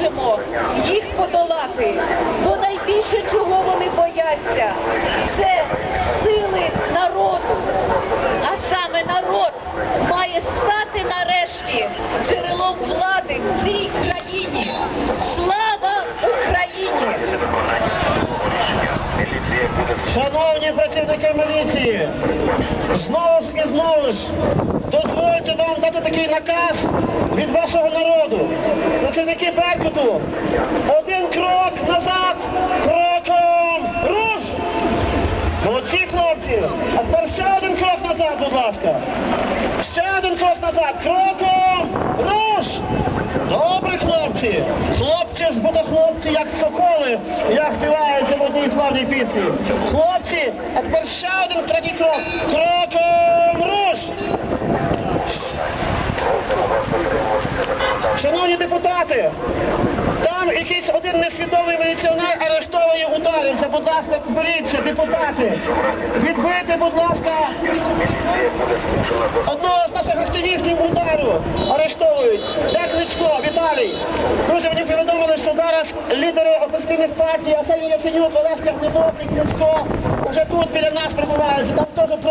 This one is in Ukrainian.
допоможемо їх подолати. Бо найбільше чого вони бояться, це сили народу. А саме народ має стати нарешті джерелом влади в цій країні. Слава Україні! Шановні працівники міліції, знову ж і знову ж дозвольте вам дати такий наказ від вашого народу. Працівники Беркуту, один крок назад, кроком руш! Молодці хлопці! А тепер ще один крок назад, будь ласка. Ще один крок назад, кроком руш! Добре, хлопці! Хлопці ж то хлопці, як соколи, як співається в одній славній пісні. Хлопці, а тепер ще один третій крок. Кроком руш! Шановні депутати, там якийсь один несвідомий міліціонер арештований ударився. Будь ласка, зберіться, депутати. Відбити, будь ласка, одного з наших активістів удару арештовують. Де Кличко, Віталій. Друзі, мені повідомили, що зараз лідери опозиційних партій, Арсеній Яценюк, Олег Тягнебок і Кличко вже тут біля нас прибувають. Там теж.